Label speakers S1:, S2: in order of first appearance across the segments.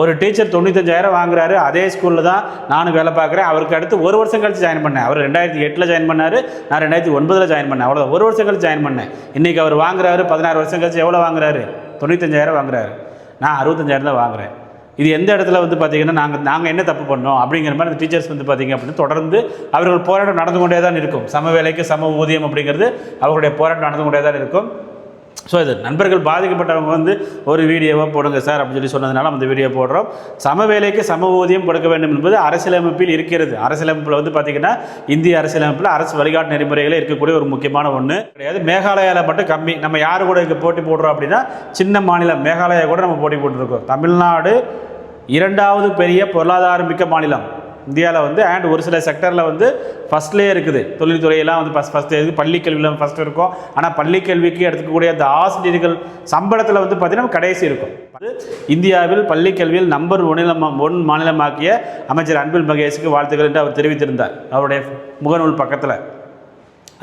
S1: ஒரு டீச்சர் தொண்ணூத்தஞ்சாயிரம் வாங்குறாரு அதே ஸ்கூலில் தான் நானும் வேலை பார்க்குறேன். அவருக்கு அடுத்து ஒரு வருஷம் கழிச்சு ஜாயின் பண்ணேன். அவர் ரெண்டாயிரத்தி எட்டில் ஜாயின் பண்ணார் நான் ரெண்டாயிரத்தி ஒன்பதில் ஜாயின் பண்ணேன். அவ்வளோ ஒரு வருஷம் கழிச்சு ஜாயின் பண்ணேன். இன்றைக்கி அவர் வாங்குறாரு பதினாறு வருஷம் கழிச்சு எவ்வளோ வாங்குறாரு? தொண்ணூத்தஞ்சாயிரம் வாங்குறாரு. நான் அறுபத்தஞ்சாயிரம் தான் வாங்குறேன். இது எந்த இடத்துல வந்து பார்த்தீங்கன்னா நாங்கள் நாங்கள் என்ன தப்பு பண்ணோம் அப்படிங்கிற மாதிரி அந்த டீச்சர்ஸ் வந்து பார்த்தீங்க அப்படின்னு தொடர்ந்து அவர்கள் போராட்டம் நடந்து கொண்டே தான் இருக்கும். சம வேலைக்கு சம ஊதியம் அப்படிங்கிறது அவர்களுடைய போராட்டம் நடந்து கொண்டே தான் இருக்கும். ஸோ இது நண்பர்கள் பாதிக்கப்பட்டவங்க வந்து ஒரு வீடியோவை போடுங்க சார் அப்படின்னு சொல்லி சொன்னதுனால அந்த வீடியோ போடுறோம். சம வேலைக்கு சம ஊதியம் கொடுக்க வேண்டும் என்பது அரசியலமைப்பில் இருக்கிறது. அரசியலமைப்பில் வந்து பார்த்திங்கன்னா இந்திய அரசியலமைப்பில் அரசு வழிகாட்டு நெறிமுறைகளே இருக்கக்கூடிய ஒரு முக்கியமான ஒன்று கிடையாது மேகாலயாவில் மட்டும் கம்மி. நம்ம யார் கூட இங்கே போட்டி போடுறோம் அப்படின்னா சின்ன மாநிலம் மேகாலயா கூட நம்ம போட்டி போட்டுருக்கோம். தமிழ்நாடு இரண்டாவது பெரிய பொருளாதாரம் மிக்க மாநிலம். இந்தியாவில் வந்து அண்ட் ஒரு சில செக்டரில் வந்து ஃபஸ்ட்லேயே இருக்குது. தொழில்துறையெல்லாம் வந்து ஃபஸ்ட் ஃபஸ்ட் இருக்குது பள்ளி கல்வியில் ஃபஸ்ட் இருக்கும். ஆனால் பள்ளி கல்விக்கு எடுத்துக்கக்கூடிய அந்த ஆசிரியர்கள் சம்பளத்தில் வந்து பார்த்திங்கன்னா கடைசி இருக்கும். அது இந்தியாவில் பள்ளி கல்வியில் நம்பர் ஒன்னிலம் ஒன் மாநிலமாக்கிய அமைச்சர் அன்பில் மகேஷுக்கு வாழ்த்துக்கள் என்று அவர் தெரிவித்திருந்தார். அவருடைய முகநூல் பக்கத்தில்.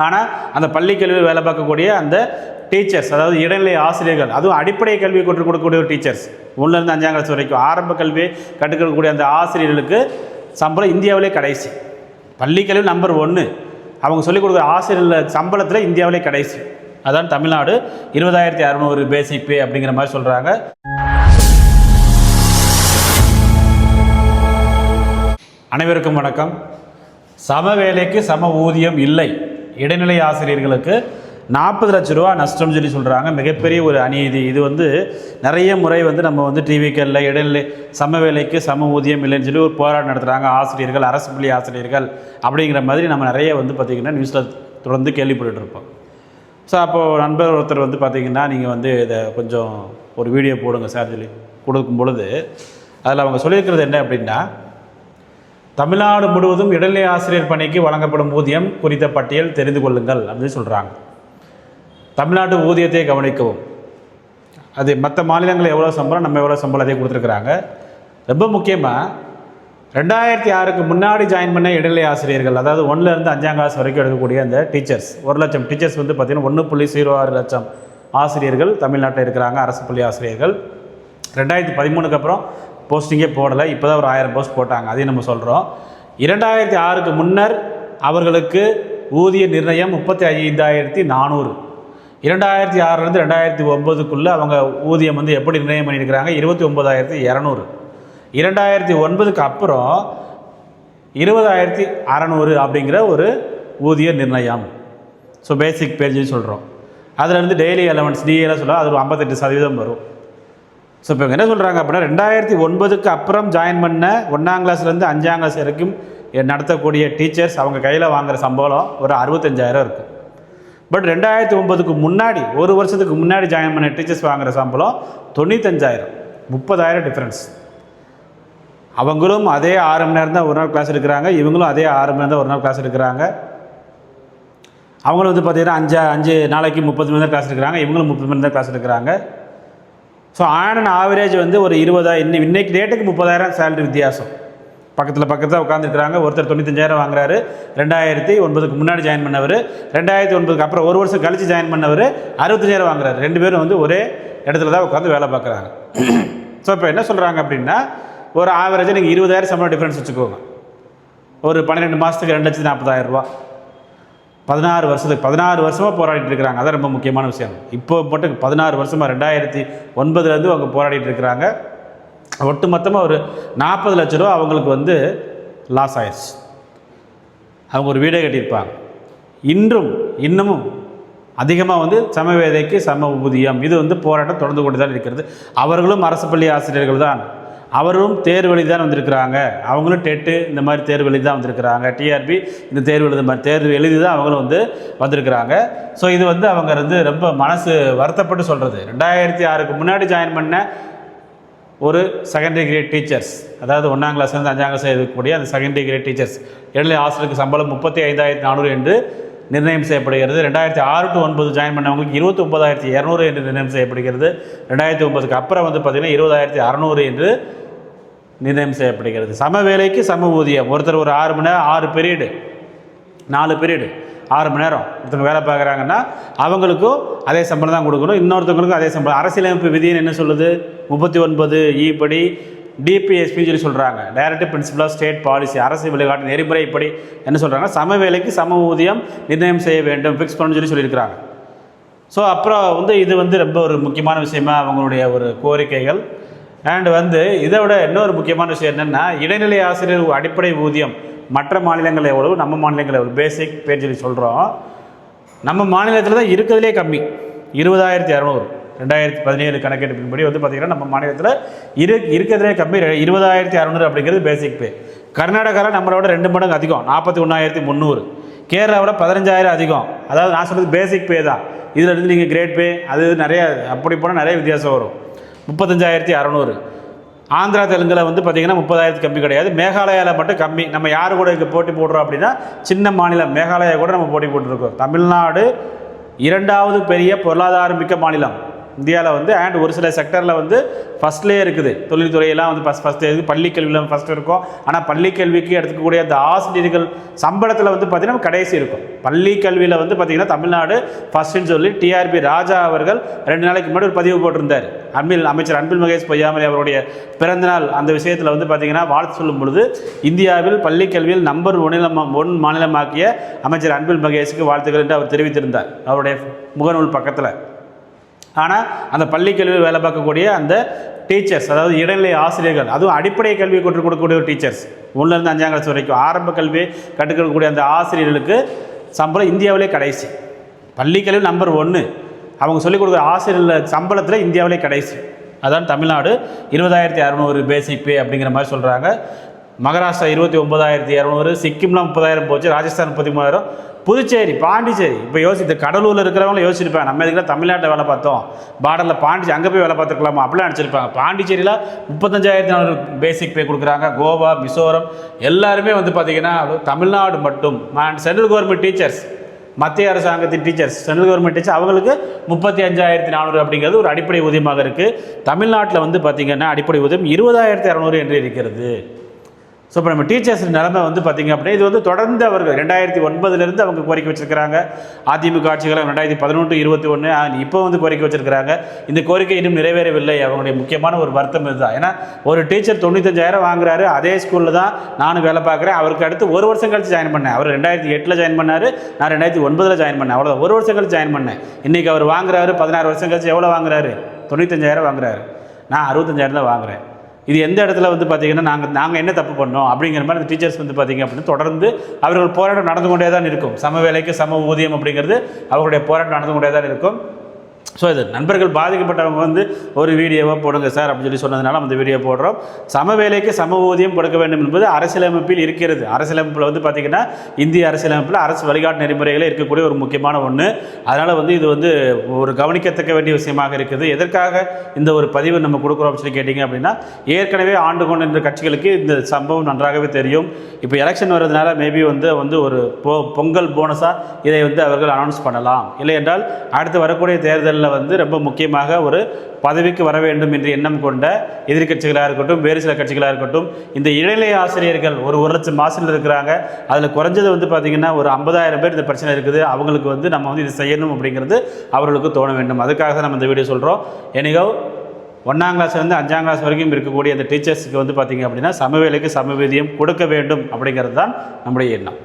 S1: ஆனால் அந்த பள்ளி கல்வியில் வேலை பார்க்கக்கூடிய அந்த டீச்சர்ஸ் அதாவது இடைநிலை ஆசிரியர்கள் அதுவும் அடிப்படை கல்வி கற்றுக் கொடுக்கக்கூடிய ஒரு டீச்சர்ஸ் ஒன்றுலேருந்து அஞ்சாம் கிளாஸ் வரைக்கும் ஆரம்ப கல்வியை கற்றுக் கொடுக்கக்கூடிய அந்த ஆசிரியர்களுக்கு சம்பளம் இந்தியாவிலே கடைசி. பள்ளிக்கல்வி நம்பர் ஒன்று அவங்க சொல்லிக் கொடுக்குற ஆசிரியர்கள் சம்பளத்தில் இந்தியாவிலே கடைசி. அதான் தமிழ்நாடு. இருபதாயிரத்தி அறநூறு பேசிக் பே அப்படிங்கிற மாதிரி சொல்கிறாங்க அனைவருக்கும் வணக்கம். சம வேலைக்கு சம ஊதியம் இல்லை. இடைநிலை ஆசிரியர்களுக்கு நாற்பது லட்ச ரூபா நஷ்டம் சொல்லி சொல்கிறாங்க மிகப்பெரிய ஒரு அநீதி. இது வந்து நிறைய முறை வந்து நம்ம வந்து டிவிக்களில் இடைநிலை சம வேலைக்கு சம ஊதியம் இல்லைன்னு சொல்லி ஒரு போராட்டம் நடத்துகிறாங்க ஆசிரியர்கள் அரசு பள்ளி ஆசிரியர்கள் அப்படிங்கிற மாதிரி நம்ம நிறைய வந்து பார்த்திங்கன்னா நியூஸில் தொடர்ந்து கேள்விப்பட்டுட்டு இருப்போம். ஸோ அப்போது நண்பர் ஒருத்தர் வந்து பார்த்திங்கன்னா நீங்கள் வந்து இதை கொஞ்சம் ஒரு வீடியோ போடுங்க சார் சொல்லி கொடுக்கும் பொழுது அதில் அவங்க சொல்லியிருக்கிறது என்ன அப்படின்னா தமிழ்நாடு முழுவதும் இடைநிலை ஆசிரியர் பணிக்கு வழங்கப்படும் ஊதியம் குறித்த பட்டியல் தெரிந்து கொள்ளுங்கள் அப்படின்னு சொல்கிறாங்க தமிழ்நாட்டு ஊதியத்தை கவனிக்கவும். அது மற்ற மாநிலங்கள் எவ்வளோ சம்பளம் நம்ம எவ்வளோ சம்பளம் அதே கொடுத்துருக்குறாங்க. ரொம்ப முக்கியமாக ரெண்டாயிரத்தி ஆறுக்கு முன்னாடி ஜாயின் பண்ண இடைநிலை ஆசிரியர்கள் அதாவது ஒன்றுலேருந்து அஞ்சாம் கிளாஸ் வரைக்கும் எடுக்கக்கூடிய அந்த டீச்சர்ஸ் ஒரு லட்சம் டீச்சர்ஸ் வந்து பார்த்திங்கன்னா ஒன்று புள்ளி ஜீரோ ஆறு லட்சம் ஆசிரியர்கள் தமிழ்நாட்டில் இருக்கிறாங்க அரசு பள்ளி ஆசிரியர்கள். ரெண்டாயிரத்தி பதிமூணுக்கு அப்புறம் போஸ்டிங்கே போடலை இப்போ தான் ஒரு ஆயிரம் போஸ்ட் போட்டாங்க அதையும் நம்ம சொல்கிறோம் இரண்டாயிரத்தி ஆறுக்கு முன்னர் அவர்களுக்கு ஊதிய நிர்ணயம் முப்பத்தி ஐந்தாயிரத்தி நானூறு. இரண்டாயிரத்தி ஆறுலேருந்து ரெண்டாயிரத்தி ஒம்பதுக்குள்ளே அவங்க ஊதியம் வந்து எப்படி நிர்ணயம் பண்ணியிருக்கிறாங்க? இருபத்தி ஒம்பதாயிரத்தி இரநூறு. இரண்டாயிரத்தி ஒன்பதுக்கு அப்புறம் இருபதாயிரத்தி அறநூறு அப்படிங்கிற ஒரு ஊதிய நிர்ணயம். ஸோ பேசிக் பேஜ்னு சொல்கிறோம் அதுலேருந்து டெய்லி அலவன்ஸ் டிஏலாம் சொல்ல அது ஒரு ஐம்பத்தெட்டு சதவீதம் வரும். ஸோ இப்போ என்ன சொல்கிறாங்க அப்படின்னா ரெண்டாயிரத்தி ஒன்பதுக்கு அப்புறம் ஜாயின் பண்ண ஒன்றாம் கிளாஸ்லேருந்து அஞ்சாம் கிளாஸ் வரைக்கும் நடத்தக்கூடிய டீச்சர்ஸ் அவங்க கையில் வாங்குற சம்பளம் ஒரு அறுபத்தஞ்சாயிரம் இருக்கும் பட் ரெண்டாயிரத்தி ஒன்பதுக்கு முன்னாடி ஒரு வருஷத்துக்கு முன்னாடி ஜாயின் பண்ண டீச்சர்ஸ் வாங்குகிற சம்பளம் தொண்ணூத்தஞ்சாயிரம். முப்பதாயிரம் டிஃப்ரென்ஸ் அவங்களும் அதே ஆறு மணி நேரம் தான் ஒரு நாள் கிளாஸ் எடுக்கிறாங்க. இவங்களும் அதே ஆறு மணி நேரம் தான் ஒரு நாள் கிளாஸ் எடுக்கிறாங்க. அவங்களும் வந்து பார்த்தீங்கன்னா அஞ்சு அஞ்சு நாளைக்கு முப்பது மணி நேரம் கிளாஸ் எடுக்கிறாங்க. இவங்களும் முப்பது மணி நேரம் கிளாஸ் எடுக்கிறாங்க. ஸோ ஆன் அண்ட் ஆவரேஜ் வந்து ஒரு இருபதாயிரம் இன்னைக்கு டேட்டுக்கு முப்பதாயிரம் சேலரி வித்தியாசம். பக்கத்தில் பக்கத்தில் உட்காந்துருக்குறாங்க ஒருத்தர் தொண்ணூத்தஞ்சாயிரம் வாங்குறாரு. ரெண்டாயிரத்தி ஒன்பதுக்கு முன்னாடி ஜாயின் பண்ணவர். ரெண்டாயிரத்தி ஒன்பதுக்கு அப்புறம் ஒரு வருஷம் கழித்து ஜாயின் பண்ணவர். அறுபத்தஞ்சாயிரம் வாங்குறாரு. ரெண்டு பேரும் வந்து ஒரே இடத்துல தான் உட்காந்து வேலை பார்க்குறாங்க. ஸோ இப்போ என்ன சொல்கிறாங்க அப்படின்னா ஒரு ஆவரேஜாக நீங்கள் இருபதாயிரம் சம்பளம் டிஃப்ரென்ஸ் வச்சுக்கோங்க. ஒரு பன்னிரெண்டு மாதத்துக்கு ரெண்டு லட்சத்தி நாற்பதாயிரம் ரூபா பதினாறு வருஷத்துக்கு பதினாறு வருஷமாக போராடிட்டு இருக்கிறாங்க. அதான் ரொம்ப முக்கியமான விஷயம். இப்போ மட்டும் பதினாறு வருஷமாக ரெண்டாயிரத்தி ஒன்பதுலேருந்து அவங்க போராடிட்டு இருக்கிறாங்க. ஒட்டு மொத்தமாக ஒரு நாற்பது லட்ச ரூபா அவங்களுக்கு வந்து லாஸ் ஆயிடுச்சு அவங்க ஒரு வீடே கட்டியிருப்பாங்க. இன்றும் இன்னமும் அதிகமாக வந்து சமவேதைக்கு சம ஊதியம். இது வந்து போராட்டம் தொடர்ந்து கொண்டு தான் இருக்கிறது. அவர்களும் அரசு பள்ளி ஆசிரியர்கள் தான். அவரும் தேர்வு எழுதி தான் வந்திருக்கிறாங்க. அவங்களும் டெட்டு இந்த மாதிரி தேர்வு வழி தான் வந்திருக்கிறாங்க. டிஆர்பி இந்த தேர்வு எழுத மாதிரி தேர்வு எழுதி தான் அவங்களும் வந்து வந்திருக்கிறாங்க. ஸோ இது வந்து அவங்க வந்து ரொம்ப மனசு வருத்தப்பட்டு சொல்கிறது ரெண்டாயிரத்தி ஆறுக்கு முன்னாடி ஜாயின் பண்ண ஒரு செகண்டரி கிரேட் டீச்சர்ஸ் அதாவது ஒன்றாம் கிளாஸ்லேருந்து அஞ்சாம் கிளாஸ் இருக்கக்கூடிய அந்த செகண்டரி கிரேட் டீச்சர்ஸ் இடைநிலை ஆசிரியருக்கு சம்பளம் முப்பத்தி ஐந்தாயிரத்தி நானூறு என்று நிர்ணயம் செய்யப்படுகிறது. ரெண்டாயிரத்தி ஆறு டு ஒன்பது ஜாயின் பண்ணவங்களுக்கு இருபத்தி ஒன்பதாயிரத்தி இரநூறு என்று நிர்ணயம் செய்யப்படுகிறது. ரெண்டாயிரத்தி ஒன்பதுக்கு அப்புறம் வந்து பார்த்திங்கன்னா இருபதாயிரத்தி அறநூறு என்று நிர்ணயம் செய்யப்படுகிறது. சம வேலைக்கு சம ஊதியம். ஒருத்தர் ஒரு ஆறு மணி நேரம் ஆறு பீரியடு நாலு பீரியடு ஆறு மணி நேரம் ஒருத்தவங்க வேலை பார்க்குறாங்கன்னா அவங்களுக்கும் அதே சம்பளம் தான் கொடுக்கணும். இன்னொருத்தவங்களுக்கும் அதே சம்பளம். அரசியலமைப்பு விதின்னு என்ன சொல்லுது? முப்பத்தி ஒன்பது e இப்படி டிபிஎஸ்பி சொல்லி சொல்கிறாங்க directive principle of state policy அரசு வழிகாட்டு நெறிமுறை இப்படி என்ன சொல்கிறாங்க சம வேலைக்கு சம ஊதியம் நிர்ணயம் செய்ய வேண்டும் ஃபிக்ஸ் பண்ணணும்னு சொல்லி சொல்லியிருக்கிறாங்க. ஸோ அப்புறம் வந்து இது வந்து ரொம்ப ஒரு முக்கியமான விஷயமா அவங்களுடைய ஒரு கோரிக்கைகள். அண்ட் வந்து இதை விட இன்னொரு முக்கியமான விஷயம் என்னென்னா இடைநிலை ஆசிரியர் அடிப்படை ஊதியம் மற்ற மாநிலங்கள் எவ்வளவு நம்ம மாநிலங்கள் எவ்வளவு பேசிக் பேர் சொல்லி சொல்கிறோம் நம்ம மாநிலத்தில் தான் இருக்கிறதுலே கம்மி. இருபதாயிரத்தி இரநூறு ரெண்டாயிரத்தி பதினேழு கணக்கெடுப்பின்படி வந்து பார்த்திங்கன்னா நம்ம மாநிலத்தில் இரு இருக்கிறதுலே கம்மி இருபதாயிரத்தி அறநூறு அப்படிங்கிறது பேசிக் பே கர்நாடகாவில் நம்மளோட ரெண்டு மடங்கு அதிகம் நாற்பத்தி ஒன்றாயிரத்தி முந்நூறு. கேரளாவோட பதினஞ்சாயிரம் அதிகம். அதாவது நான் சொல்கிறது பேசிக் பே தான். இதில் இருந்து நீங்கள் கிரேட் பே அது இது நிறைய அப்படி போனால் நிறைய வித்தியாசம் வரும். முப்பத்தஞ்சாயிரத்தி அறநூறு. ஆந்திரா தெலுங்கில் வந்து பார்த்திங்கன்னா முப்பதாயிரத்து கம்மி கிடையாது. மேகாலயாவில் மட்டும் கம்மி. நம்ம யார் கூட இங்கே போட்டி போடுறோம் அப்படின்னா சின்ன மாநிலம் மேகாலயா கூட நம்ம போட்டி போட்டுருக்கோம். தமிழ்நாடு இரண்டாவது பெரிய பொருளாதாரம் மிக்க மாநிலம். இந்தியாவில் வந்து அண்ட் ஒரு சில செக்டரில் வந்து ஃபஸ்ட்லேயே இருக்குது. தொழில்துறையெல்லாம் வந்து ஃபஸ்ட் ஃபஸ்ட்டு இருக்குது பள்ளி கல்வியில் ஃபஸ்ட்டு இருக்கும். ஆனால் பள்ளி கல்விக்கு எடுத்துக்கக்கூடிய அந்த ஆசிரியர்கள் சம்பளத்தில் வந்து பார்த்திங்கன்னா கடைசி இருக்கும். பள்ளி கல்வியில் வந்து பார்த்திங்கன்னா தமிழ்நாடு ஃபஸ்ட்டுன்னு சொல்லி டிஆர்பி ராஜா அவர்கள் ரெண்டு நாளைக்கு முன்னாடி ஒரு பதிவு போட்டிருந்தார். அன்பில் அமைச்சர் அன்பில் மகேஷ் பொய்யாமலை அவருடைய பிறந்தநாள் அந்த விஷயத்தில் வந்து பார்த்திங்கன்னா வாழ்த்து சொல்லும் பொழுது இந்தியாவில் பள்ளி கல்வியில் நம்பர் ஒன்னிலம் ஒன் மாநிலமாக்கிய அமைச்சர் அன்பில் மகேஷுக்கு வாழ்த்துக்கள் என்று அவர் தெரிவித்திருந்தார். அவருடைய முகநூல் பக்கத்தில். ஆனால் அந்த பள்ளிக்கல்வியில் வேலை பார்க்கக்கூடிய அந்த டீச்சர்ஸ் அதாவது இடைநிலை ஆசிரியர்கள் அதுவும் அடிப்படை கல்வி கற்றுக் கொடுக்கக்கூடிய ஒரு டீச்சர்ஸ் ஒன்றுலேருந்து அஞ்சாம் கிளாஸ் வரைக்கும் ஆரம்ப கல்வி கற்றுக் அந்த ஆசிரியர்களுக்கு சம்பளம் இந்தியாவிலே கடைசி. பள்ளிக்கல்வி நம்பர் ஒன்று அவங்க சொல்லிக் கொடுக்குற ஆசிரியர்கள் சம்பளத்தில் இந்தியாவிலே கடைசி. அதான் தமிழ்நாடு இருபதாயிரத்தி அறநூறு பேசிக் பே அப்படிங்கிற மாதிரி சொல்கிறாங்க மகாராஷ்டிரா இருபத்தி ஒன்பதாயிரத்தி இரநூறு சிக்கிம்லாம் முப்பதாயிரம் போச்சு ராஜஸ்தான் முப்பத்தி மூணாயிரம் புதுச்சேரி பாண்டிச்சேரி. இப்போ யோசித்து கடலூரில் இருக்கிறவங்களும் யோசிச்சிருப்பாங்க. நம்ம எதுக்குலாம் தமிழ்நாட்டில் வேலை பார்த்தோம்? பார்டரில் பாண்டிச்சேரி அங்கே போய் வேலை பார்த்துருக்கலாமா அப்படிலாம் நினச்சிருப்பாங்க. பாண்டிச்சேரியில் முப்பத்தஞ்சாயிரத்தி நானூறு பேசிக் பே கொடுக்குறாங்க. கோவா மிசோரம் எல்லாருமே வந்து பார்த்திங்கன்னா தமிழ்நாடு மட்டும். சென்ட்ரல் கவர்மெண்ட் டீச்சர்ஸ் மத்திய அரசாங்கத்தின் டீச்சர்ஸ் சென்ட்ரல் கவர்மெண்ட் டீச்சர் அவங்களுக்கு முப்பத்தி அஞ்சாயிரத்தி நானூறு அப்படிங்கிறது ஒரு அடிப்படை ஊதியமாக இருக்குது தமிழ்நாட்டில் வந்து பார்த்திங்கன்னா அடிப்படை ஊதியம் இருபதாயிரத்தி இரநூறு என்று இருக்கிறது. ஸோ இப்போ நம்ம டீச்சர்ஸ் நிலைமை வந்து பார்த்திங்க அப்படின்னா இது வந்து தொடர்ந்து அவர்கள் ரெண்டாயிரத்தி ஒன்பதுலேருந்து அவங்க கோரிக்கை வச்சிருக்கிறாங்க. அதிமுக ஆட்சிகள் ரெண்டாயிரத்தி பதினொன்று இருபத்தி ஒன்று இப்போ வந்து கோரிக்கை வச்சிருக்கிறாங்க. இந்த கோரிக்கை இன்னும் நிறைவேறவில்லை. அவங்களுடைய முக்கியமான ஒரு வருத்தம் இதுதான். ஏன்னா ஒரு டீச்சர் தொண்ணூத்தஞ்சாயிரம் வாங்குறாரு. அதே ஸ்கூலில் தான் நானும் வேலை பார்க்குறேன். அவருக்கு அடுத்து ஒரு வருஷம் கழிச்சு ஜாயின் பண்ணேன். அவர் ரெண்டாயிரத்தி எட்டில் ஜாயின் பண்ணார். நான் ரெண்டாயிரத்தி ஒன்பதில் ஜாயின் பண்ணேன். அவ்வளோ ஒரு வருஷம் கழிச்சு ஜாயின் பண்ணேன். இன்றைக்கி அவர் வாங்குறாரு. பதினாறு வருஷம் கழிச்சு எவ்வளோ வாங்குறாரு? தொண்ணூத்தஞ்சாயிரம் வாங்குறாரு. நான் அறுபத்தஞ்சாயிரம் தான் வாங்குறேன். இது எந்த இடத்துல வந்து பார்த்தீங்கன்னா நாங்கள் நாங்கள் என்ன தப்பு பண்ணோம் அப்படிங்கிற மாதிரி அந்த டீச்சர்ஸ் வந்து பார்த்தீங்க அப்படின்னு தொடர்ந்து அவர்கள் போராட்டம் நடந்து கொண்டே தான் இருக்கும். சம வேலைக்கு சம ஊதியம் அப்படிங்கிறது அவர்களுடைய போராட்டம் நடந்து கொண்டே தான் இருக்கும். ஸோ இது நண்பர்கள் பாதிக்கப்பட்டவங்க வந்து ஒரு வீடியோவை போடுங்க சார் அப்படின்னு சொல்லி சொன்னதுனால அந்த வீடியோ போடுறோம். சம வேலைக்கு சம ஊதியம் கொடுக்க வேண்டும் என்பது அரசியலமைப்பில் இருக்கிறது. அரசியலமைப்பில் வந்து பார்த்திங்கன்னா இந்திய அரசியலமைப்பில் அரசு வழிகாட்டு நெறிமுறைகளே இருக்கக்கூடிய ஒரு முக்கியமான ஒன்று அதனால் வந்து இது வந்து ஒரு கவனிக்கத்தக்க வேண்டிய விஷயமாக இருக்குது. எதற்காக இந்த ஒரு பதிவு நம்ம கொடுக்குறோம் அப்படின்னு சொல்லி கேட்டிங்க அப்படின்னா ஏற்கனவே ஆண்டு கொண்டிருந்த கட்சிகளுக்கு இந்த சம்பவம் நன்றாகவே தெரியும். இப்போ எலெக்ஷன் வர்றதுனால மேபி வந்து வந்து ஒரு பொ பொங்கல் போனஸாக இதை வந்து அவர்கள் அனௌன்ஸ் பண்ணலாம். இல்லை என்றால் அடுத்து வரக்கூடிய தேர்தலில் வந்து ரொம்ப முக்கியமாக ஒரு பதவிக்கு வர வேண்டும் என்று எண்ணம் கொண்ட எதிர்க்கட்சிகளாக இருக்கட்டும் வேறு சில கட்சிகளாக இருக்கட்டும் இந்த இடைநிலை ஆசிரியர்கள் ஒரு ஒரு லட்சம் ஆசிரியர் இருக்கிறாங்க. அதில் குறைஞ்சது வந்து பார்த்திங்கன்னா ஒரு ஐம்பதாயிரம் பேர் இந்த பிரச்சனை இருக்குது. அவங்களுக்கு வந்து நம்ம வந்து இது செய்யணும் அப்படிங்கிறது அவர்களுக்கு தோண வேண்டும். அதுக்காக தான் நம்ம இந்த வீடியோ சொல்கிறோம் எனிகோ ஒன்றாம் கிளாஸ்லேருந்து அஞ்சாம் கிளாஸ் வரைக்கும் இருக்கக்கூடிய அந்த டீச்சர்ஸுக்கு வந்து பார்த்திங்க அப்படின்னா சமவேலைக்கு சமவீதியம் கொடுக்க வேண்டும் அப்படிங்கிறது தான் நம்முடைய எண்ணம்.